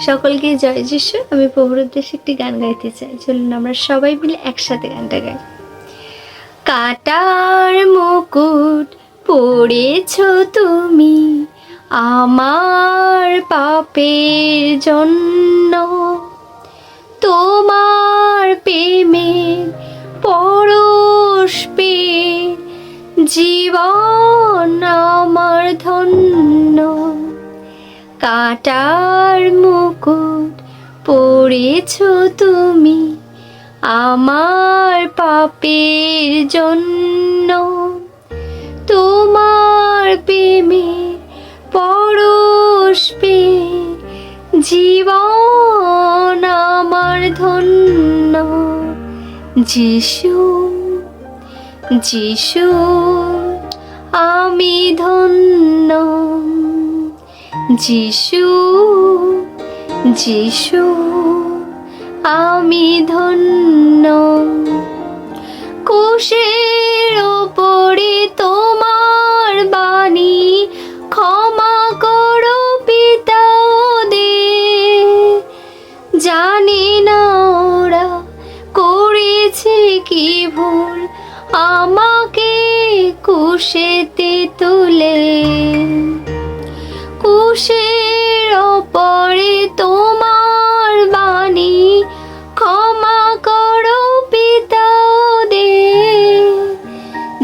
সকলকে জয় যিশু। আমি প্রভুর উদ্দেশ্যে একটি গান গাইতে চাই। চলুন আমরা সবাই মিলে একসাথে গানটা গাই। কাটার মুকুট পড়েছ তুমি আমার পাপের জন্য। তোমার প্রেমের পরশ পেয়ে জীবন কাটার মুকুট পড়েছ তুমি আমার পাপের জন্য। তোমার প্রেমে পরশ পেয়ে জীবন আমার ধন্য। যিশু যিশু, আমি ধন্য। যিশু যিশু, আমি ধন্য। কোষের ওপরে তোমার বাণী, ক্ষমা করো পিতা দে জানি না ওরা করেছে কি ভুল, আমাকে কুশেতে তুলে। কুশের ওপরে তোমার বাণী। ক্ষমা করো পিতা দে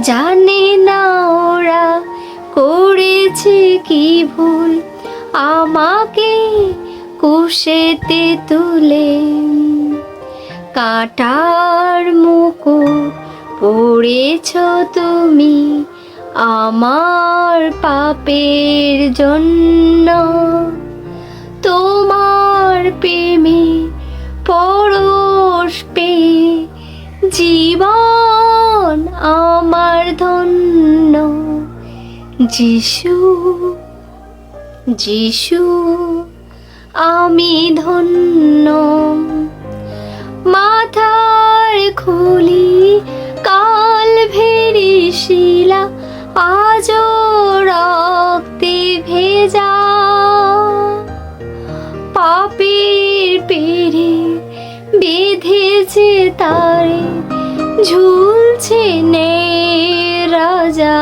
জানে না ওরা করেছে কি ভুল। আমাকে কুশেতে তুলে কাটার মুকুট পড়েছ তুমি। আমার পাপের জন্য তোমার প্রেমে পরশ জীবন আমার ধন্য। যিশু যিশু, আমি ধন্য। মাথার খুলি, কাল ভেরি শিলা আজ রক্তে ভেজা। পাপের পেরে বেঁধেছে তারে, ঝুলছে নে রাজা।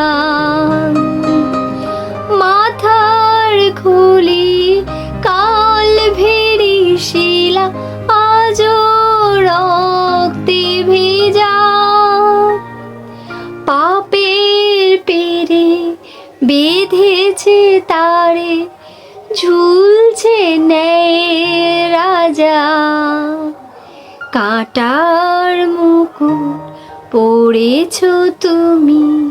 মাথার খুলি কাল ভেরি শিলা পেরে বেঁধেছে তারে, ঝুলছে নেয় রাজা। কাটার মুকুট পড়েছ তুমি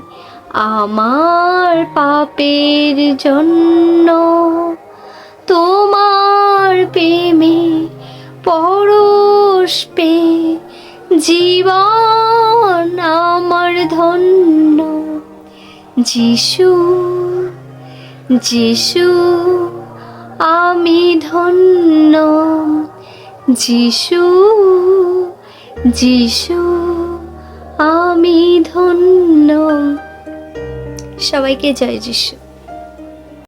আমার পাপের জন্য। তোমার প্রেমে পরশ জীবন যিশু যিশু আমি ধন্য। যিশু যিশু আমি ধন্য। সবাইকে জয় যিশু।